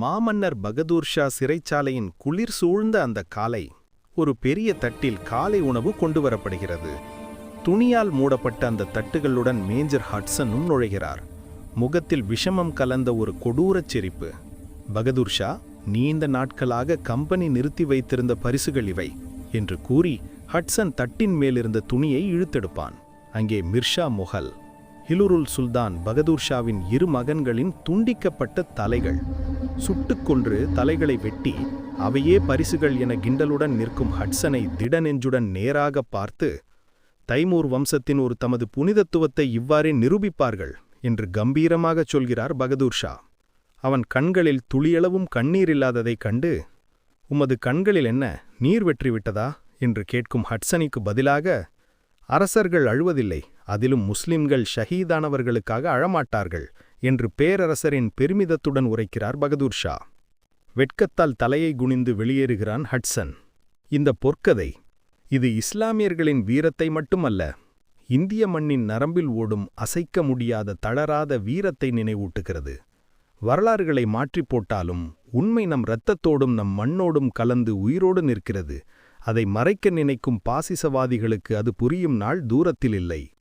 மாமன்னர் பகதூர் ஷா சிறைச்சாலையின் குளிர் சூழ்ந்த அந்த காலை ஒரு பெரிய தட்டில் காலை உணவு கொண்டு வரப்படுகிறது துணியால் மூடப்பட்ட அந்த தட்டுகளுடன் மேஜர் ஹட்சனும் நுழைகிறார். முகத்தில் விஷமம் கலந்த ஒரு கொடூரச் சிரிப்பு. பகதூர் ஷா நீண்ட நாட்களாக கம்பெனி நிறுத்தி வைத்திருந்த பரிசுகள் இவை என்று கூறி ஹட்சன் தட்டின் மேலிருந்த துணியை இழுத்தெடுப்பான். அங்கே மிர்ஷா முகல் ஹிலுருல் சுல்தான் பகதூர் ஷாவின் இரு மகன்களின் துண்டிக்கப்பட்ட தலைகள். சுட்டுக்கொன்று தலைகளை வெட்டி அவையே பரிசுகள் என கிண்டலுடன் நிற்கும் ஹட்சனை திடநெஞ்சுடன் நேராக பார்த்து தைமூர் வம்சத்தின் ஒரு தமது புனிதத்துவத்தை இவ்வாறே நிரூபிப்பார்கள் என்று கம்பீரமாகச் சொல்கிறார் பகதூர் ஷா. அவன் கண்களில் துளியளவும் கண்ணீர் இல்லாததைக் கண்டு உமது கண்களில் என்ன நீர் வெற்றிவிட்டதா? என்று கேட்கும் ஹட்சனிக்கு பதிலாக அரசர்கள் அழுவதில்லை அதிலும் முஸ்லிம்கள் ஷஹீதானவர்களுக்காக அழமாட்டார்கள் என்று பேரரசரின் பெருமிதத்துடன் உரைக்கிறார் பகதூர் ஷா. வெட்கத்தால் தலையை குனிந்து வெளியேறுகிறான் ஹட்சன். இந்த பொற்கதை இது இஸ்லாமியர்களின் வீரத்தை மட்டுமல்ல இந்திய மண்ணின் நரம்பில் ஓடும் அசைக்க முடியாத தளராத வீரத்தை நினைவூட்டுகிறது. வரலாறுகளை மாற்றிப் போட்டாலும் உண்மை நம் இரத்தத்தோடும் நம் மண்ணோடும் கலந்து உயிரோடு நிற்கிறது. அதை மறைக்க நினைக்கும் பாசிசவாதிகளுக்கு அது புரியும் நாள் தூரத்தில் இல்லை.